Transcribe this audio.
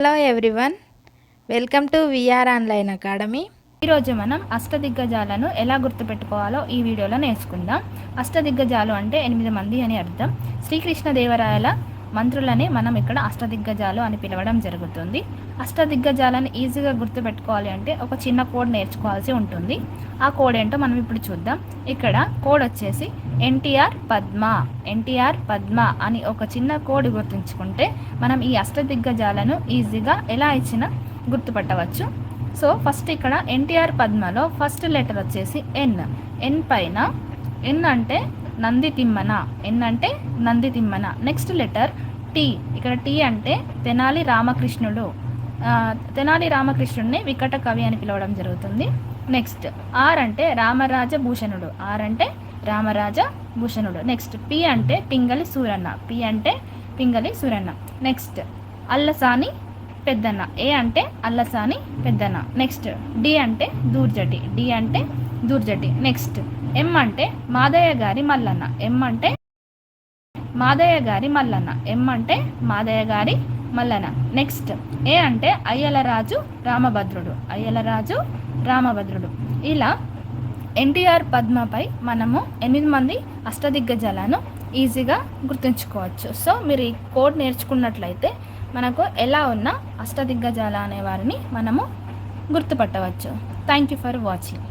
Hello everyone welcome to VR online academy ఈరోజు మనం అష్టదిగ్గజాలను ఎలా గుర్తుపెట్టుకోవాలో ఈ వీడియోలో నేర్చుకుందాం. అష్టదిగ్గజాలు అంటే ఎనిమిది మంది అని అర్థం. శ్రీకృష్ణదేవరాయల మంత్రులనే మనం ఇక్కడ అష్టదిగ్గజాలు అని పిలవడం జరుగుతుంది. అష్టదిగ్గజాలను ఈజీగా గుర్తుపెట్టుకోవాలి అంటే ఒక చిన్న కోడ్ నేర్చుకోవాల్సి ఉంటుంది. ఆ కోడ్ ఏంటో మనం ఇప్పుడు చూద్దాం. ఇక్కడ కోడ్ వచ్చేసి ఎన్టీఆర్ పద్మ ఎన్టీఆర్ పద్మ అని ఒక చిన్న కోడ్ గుర్తుంచుకుంటే మనం ఈ అష్టదిగ్గజాలను ఈజీగా ఎలా ఇచ్చినా గుర్తుపట్టవచ్చు. సో ఫస్ట్ ఇక్కడ ఎన్టీఆర్ పద్మలో ఫస్ట్ లెటర్ వచ్చేసి ఎన్. ఎన్ పైన. ఎన్ అంటే నంది తిమ్మన ఎన్ అంటే Nandi Timmana next letter T. ఇక్కడ టీ అంటే తెనాలి రామకృష్ణుడు. తెనాలి రామకృష్ణుడిని వికట కవి అని పిలవడం జరుగుతుంది. నెక్స్ట్ ఆర్ అంటే రామరాజ భూషణుడు. ఆర్ అంటే రామరాజ భూషణుడు. నెక్స్ట్ పి అంటే పింగళి సూరన్న. పి అంటే పింగళి సూరన్న. నెక్స్ట్ అల్లసాని పెద్దన్న. ఏ అంటే అల్లసాని పెద్దన్న. నెక్స్ట్ డి అంటే దూర్జటి. డి అంటే దూర్జటి. నెక్స్ట్ ఎం అంటే మాదయ్య గారి మల్లన్న. ఎం అంటే మాదయ్య గారి మల్లన్న. ఎం అంటే మాదయ్య గారి మల్లన్న. నెక్స్ట్ ఏ అంటే అయ్యలరాజు రామభద్రుడు. అయ్యలరాజు రామభద్రుడు. ఇలా ఎన్టీఆర్ పద్మపై మనము ఎనిమిది మంది అష్టదిగ్గజాలను ఈజీగా గుర్తుంచుకోవచ్చు. సో మీరు ఈ కోడ్ నేర్చుకున్నట్లయితే మనకు ఎలా ఉన్న అష్టదిగ్గజాల అనే వారిని మనము గుర్తుపట్టవచ్చు. Thank you for watching